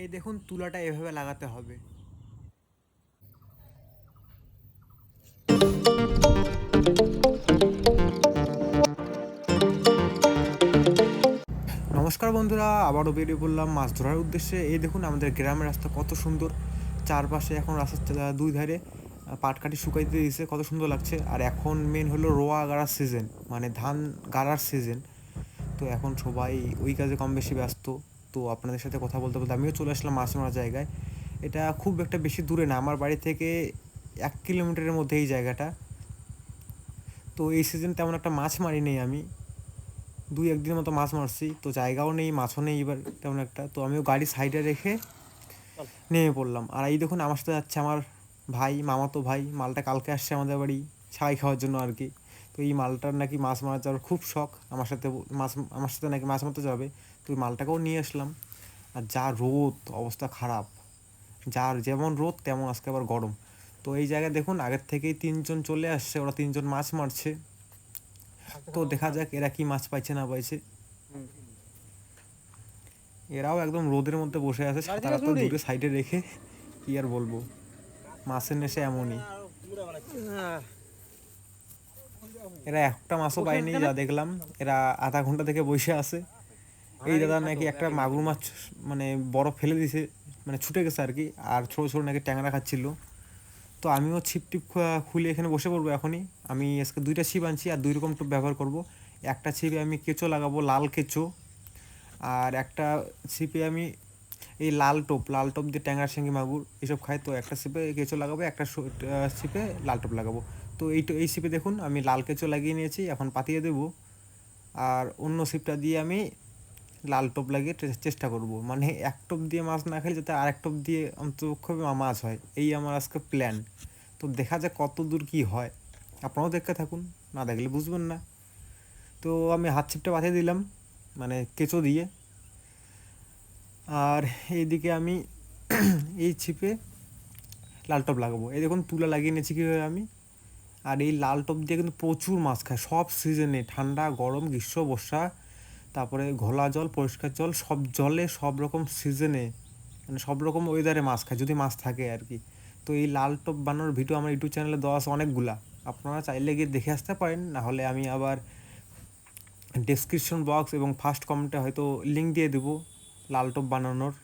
এই দেখুন তুলাটা এভাবে লাগাতে হবে। নমস্কার বন্ধুরা, আবারও বেরিয়ে পড়লাম মাছ ধরার উদ্দেশ্যে। এই দেখুন আমাদের গ্রামের রাস্তা কত সুন্দর। চারপাশে এখন রাস্তার দুই ধারে পাটকাঠি শুকাইতে দিয়েছে কত সুন্দর লাগছে। আর এখন মেন হলো রোয়া গাড়ার সিজন মানে ধান গাড়ার সিজন তো এখন সবাই ওই কাজে কম বেশি ব্যস্ত। তো আপনাদের সাথে কথা বলতে বলতে আমিও চলে আসলাম মাছ মারার জায়গায়। এটা খুব একটা বেশি দূরে না আমার বাড়ি থেকে এক কিলোমিটারের মধ্যে এই জায়গাটা। তো এই সিজন তেমন একটা মাছ মারি নেই আমি। দুই একদিনের মতো মাছ মারছি তো জায়গাও নেই মাছও নেই এবার তেমন একটা। তো আমিও গাড়ি সাইডে রেখে নেমে পড়লাম। আর এই দেখুন আমার সাথে যাচ্ছে আমার ভাই মামাতো ভাই মালটা কালকে আসছে আমাদের বাড়ি ছাই খাওয়ার জন্য আর কি। তো এই মালটার নাকি মাছ মারা যাওয়ার খুব শখ। আমার সাথে মাছ আমার সাথে নাকি মাছ মারতে যাবে। তো ওই মালটাকেও নিয়ে আসলাম। আর যা রোদ অবস্থা খারাপ। যার যেমন রোদ তেমন আজকে আবার গরম। তো এই জায়গায় দেখুন আগের থেকেই তিনজন চলে আসছে ওরা তিনজন মাছ মারছে। তো দেখা যাক এরা কি মাছ পাইছে না পাইছে। এরাও একদম রোদের মধ্যে বসে আছে তারা তো দূরে সাইডে রেখে কি আর বলব? মাছের নেশে এমনই। এরা একটা মাছও পায়নি যা দেখলাম। এরা আধা ঘণ্টা থেকে বসে আছে। এই দাদা নাকি একটা মাগুর মাছ মানে বড় ফেলে দিছে মানে ছুটে গেছে আর কি আর ছোট ছোট নাকি ট্যাংরা খাচ্ছিল। তো আমিও ছিপ টিপ খুলে এখানে বসে পড়ব এখনই। আমি আজকে দুইটা ছিপ আনছি আর দুই রকম টোপ ব্যবহার করব। একটা ছিপে আমি কেঁচো লাগাবো লাল কেঁচো। আর একটা ছিপে আমি এই লাল টোপ লাল টোপ দিয়ে ট্যাংরা শিঙ্গি মাগুর এসব খাই। তো একটা ছিপে কেঁচো লাগাবো একটা ছিপে লাল টোপ লাগাবো। তো এই এই ছিপে দেখুন, আমি লাল কেঁচো লাগিয়ে নিয়েছি, এখন পাতিয়ে দেবো। আর অন্য ছিপটা দিয়ে আমি লাল টোপ লাগিয়ে চেষ্টা করব। মানে এক টোপ দিয়ে মাছ না খেলে যাতে আর এক টোপ দিয়ে অন্তত মাছ হয়। এই আমার আজকে প্ল্যান তো দেখা যাক কত দূর কী হয়। আপনারাও দেখতে থাকুন, না দেখলে বুঝবেন না। তো আমি হাত ছিপটা পাঠিয়ে দিলাম মানে কেঁচো দিয়ে। আর এইদিকে আমি এই ছিপে লাল টপ লাগাবো। এই দেখুন, তুলা লাগিয়ে নিয়েছি কীভাবে আমি। আর এই লাল টপ দিয়ে কিন্তু প্রচুর মাছ খায়। সব সিজনে ঠান্ডা, গরম, গ্রীষ্ম, বর্ষা, তারপরে ঘোলা জল, পরিষ্কার জল, সব জলে সব রকম সিজনে মানে সব রকম ওয়েদারে মাছ খায়, যদি মাছ থাকে আর কি। তো এই লাল টপ বানানোর ভিডিও আমার ইউটিউব চ্যানেলে দেওয়া আছে অনেকগুলা। আপনারা চাইলে গিয়ে দেখে আসতে পারেন, না হলে আমি আবার ডেসক্রিপশন বক্স এবং ফার্স্ট কমেন্টে হয়তো লিঙ্ক দিয়ে দেবো লাল টপ বানানোর,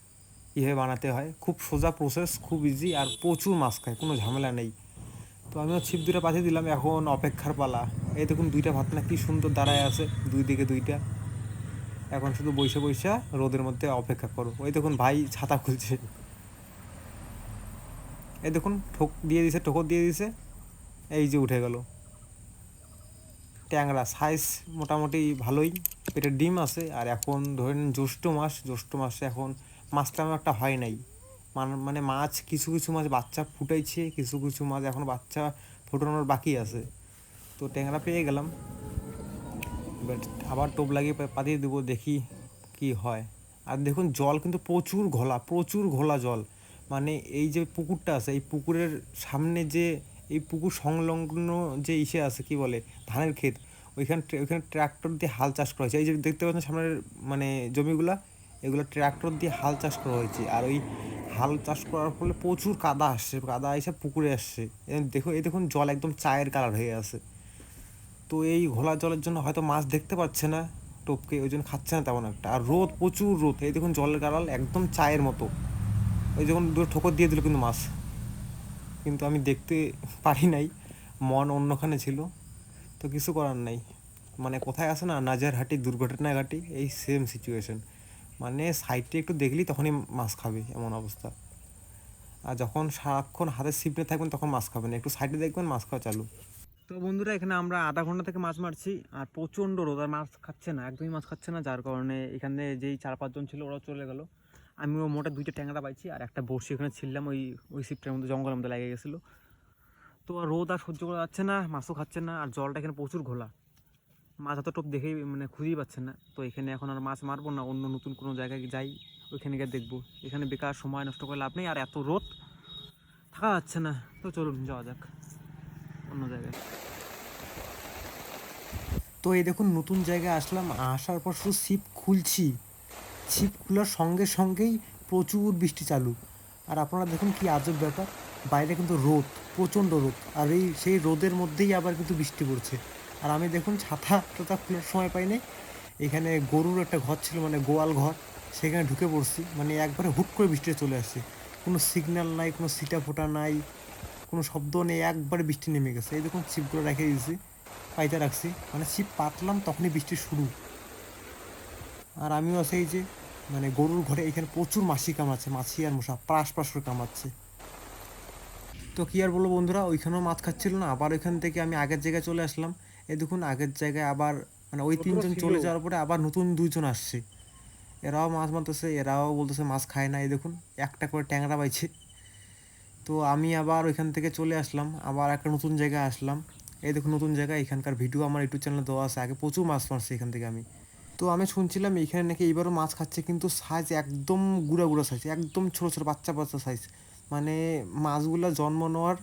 কীভাবে বানাতে হয়। খুব সোজা প্রসেস খুব ইজি আর প্রচুর মাছ খায়, কোনো ঝামেলা নেই। তো আমিও ছিপ দুটো পাঠিয়ে দিলাম, এখন অপেক্ষার পালা। এই দেখুন দুইটা ভাত না, কি সুন্দর দাঁড়ায় আছে, দুই দিকে দুইটা। এখন শুধু বৈশা বৈশা রোদের মধ্যে অপেক্ষা করো ওই দেখুন ভাই ছাতা খুলছে। এই দেখুন ঠোক দিয়ে দিছে, ঠোকর দিয়ে দিছে। এই যে উঠে গেল। ট্যাংরা সাইজ মোটামুটি ভালোই, পেটের ডিম আছে, আর এখন ধরেন জ্যৈষ্ঠ মাস, জ্যৈষ্ঠ মাসে এখন মাছটা একটা হয় নাই। মান- মাছ, কিছু কিছু মাছ বাচ্চা ফুটাইছে, কিছু কিছু মাছ এখন বাচ্চা ফুটানোর বাকি আছে। তো ট্যাংরা পেয়ে গেলাম। এবার আবার টোপ লাগিয়ে পাতিয়ে দেবো, দেখি কি হয়। আর দেখুন, জল কিন্তু প্রচুর ঘোলা প্রচুর ঘোলা জল। মানে এই যে পুকুরটা আছে, এই পুকুরের সামনে যে এই পুকুর সংলগ্ন যে ইসে আছে, কি বলে, ধানের ক্ষেত, ওইখানে ওইখানে ট্র্যাক্টর দিয়ে হাল চাষ করা হয়েছে। এই যে দেখতে পাচ্ছেন সামনের মানে জমিগুলা, এগুলো ট্র্যাক্টর দিয়ে হাল চাষ করা হয়েছে। আর ওই হাল চাষ করার ফলে প্রচুর কাদা আসছে, কাদা এসে পুকুরে আসছে। দেখো এই দেখুন জল একদম চায়ের কালার হয়ে আছে। তো এই ঘোলা জলের জন্য হয়তো মাছ দেখতে পাচ্ছে না, টোপকে, ওই জন্য খাচ্ছে না তেমন একটা। আর রোদ, প্রচুর রোদ। এই দেখুন জলের কালার একদম চায়ের মতো। ওই যখন দুটো ঠোকর দিয়ে দিল কিন্তু মাছ। কিন্তু আমি দেখতে পারি নাই, মন অন্যখানে ছিল। তো কিছু করার নাই। মানে কোথায় আছে না নাজার হাটি দুর্ঘটনা ঘাটি এই সেম সিচুয়েশন মানে সাইডে একটু দেখলেই তখনই মাছ খাবে, এমন অবস্থা। আর যখন সারাক্ষণ হাতে ছিপ নিয়ে থাকবেন তখন মাছ খাবেন একটু সাইডে দেখবেন, মাছ খাওয়া চালু। তো বন্ধুরা, এখানে আমরা আধা ঘণ্টা থেকে মাছ মারছি, আর প্রচণ্ড রোদ, আর মাছ খাচ্ছে না, একদমই মাছ খাচ্ছে না, যার কারণে এখানে যেই চার পাঁচজন ছিল ওরাও চলে গেল। আমিও মোটা দুইটা ট্যাংরা পাইছি, আর একটা বড়শি ওখানে ছিললাম ওই ওই সিপটার মধ্যে জঙ্গলের মধ্যে লেগে গেছিল। তো আর রোদ আর সহ্য করা যাচ্ছে না, মাছও খাচ্ছে না, আর জলটা এখানে প্রচুর ঘোলা। মাছ এত টোপ দেখেই মানে খুঁজেই পাচ্ছে না। তো এখানে এখন আর মাছ মারবো না, অন্য নতুন কোনো জায়গায় যাই, ওইখানে গিয়ে দেখব। এখানে বেকার সময় নষ্ট করে লাভ নেই, আর এত রোদ থাকা যাচ্ছে না। তো চলুন, যাওয়া যাক অন্য জায়গায়। তো এই দেখুন, নতুন জায়গায় আসলাম। আসার পর শুধু ছিপ খুলছি। ছিপ খোলার সঙ্গে সঙ্গেই প্রচুর বৃষ্টি চালু। আর আপনারা দেখুন কি আজব ব্যাপার, বাইরে কিন্তু রোদ, প্রচণ্ড রোদ। আর এই সেই রোদের মধ্যেই আবার কিন্তু বৃষ্টি পড়ছে। আর আমি দেখুন ছাতা টাতা খোলার সময় পাইনি। এখানে গরুর একটা ঘর ছিল মানে গোয়াল ঘর। সেখানে ঢুকে পড়ছি। মানে একবারে হুট করে বৃষ্টি চলে আসছে। কোনো সিগন্যাল নাই, কোনো সিটা ফোটা নাই, কোনো শব্দ নেই, একবারে বৃষ্টি নেমে গেছে। এই দেখুন ছিপগুলো রেখে দিয়েছি, পাইতে রাখছি। মানে ছিপ পাতলাম, তখনই বৃষ্টি শুরু। আর আমিও আছে এই যে মানে গরুর ঘরে এখানে প্রচুর মাছি কামাচ্ছে মাছি আর মশা, প্রাস প্রাস করে কামাচ্ছে তো কি আর বলব বন্ধুরা, ওইখানেও মাছ খাচ্ছিল না। আবার ওইখান থেকে আমি আগের জায়গায় চলে আসলাম। এই দেখুন আগের জায়গায় আবার মানে ওই তিনজন চলে যাওয়ার পরে আবার নতুন দুইজন আসছে। এরাও মাছ মারতেছে এরাও বলতেছে মাছ খায় না। এই দেখুন একটা করে ট্যাংরা পাইছে। তো আমি আবার ওইখান থেকে চলে আসলাম আবার একটা নতুন জায়গায় আসলাম। এই দেখুন নতুন জায়গা এখানকার ভিডিও আমার ইউটিউব চ্যানেলে দেওয়া আছে। আগে প্রচুর মাছ মারছি এখান থেকে আমি। তো আমি শুনছিলাম এখানে নাকি এইবারও মাছ খাচ্ছে কিন্তু সাইজ একদম গুঁড়া গুঁড়া সাইজ একদম ছোটো ছোটো বাচ্চা বাচ্চা সাইজ মানে মাছগুলো জন্ম নেওয়ার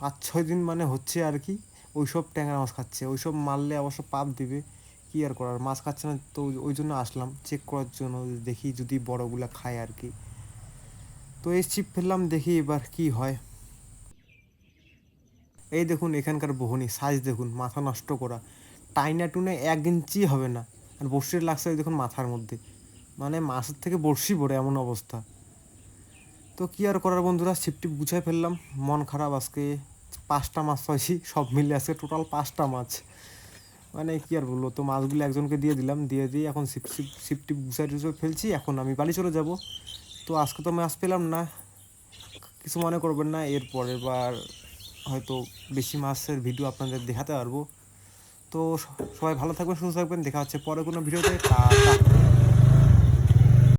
পাঁচ ছয় দিন মানে হচ্ছে আর কি। ওইসব ট্যাংরা মাছ খাচ্ছে, ওইসব মারলে অবশ্য পাপ দিবে, কি আর করার? মাছ খাচ্ছে না তো ওই জন্য আসলাম চেক করার জন্য দেখি যদি বড়গুলা খায় আর কি। তো এই ছিপ ফেললাম, দেখি এবার কি হয়। এই দেখুন, এখানকার বহনি সাইজ দেখুন, মাথা নষ্ট করা। টাইনা টুনে এক ইঞ্চি হবে না, আর বড়শির লাগছে ওই দেখুন মাথার মধ্যে। মানে মাছের থেকে বড়শি পড়ে এমন অবস্থা। তো কি আর করার বন্ধুরা ছিপটিপ গুছাই ফেললাম, মন খারাপ আজকে। পাঁচটা মাছ পাইছি, সব মিলে আছে টোটাল পাঁচটা মাছ। মানে কি আর বলব, তো মাছগুলো একজনকে দিয়ে দিলাম, দিয়ে দিয়ে এখন সিপ সিপ সিপ ফেলছি, এখন আমি বাড়ি চলে যাব। তো আজকে তো মাছ পেলাম না, কিছু মনে করবেন না এর পরের বার হয়তো বেশি মাছের ভিডিও আপনাদের দেখাতে পারব। তো সবাই ভালো থাকবেন, সুস্থ থাকবেন, দেখা হচ্ছে পরে কোনো ভিডিওতে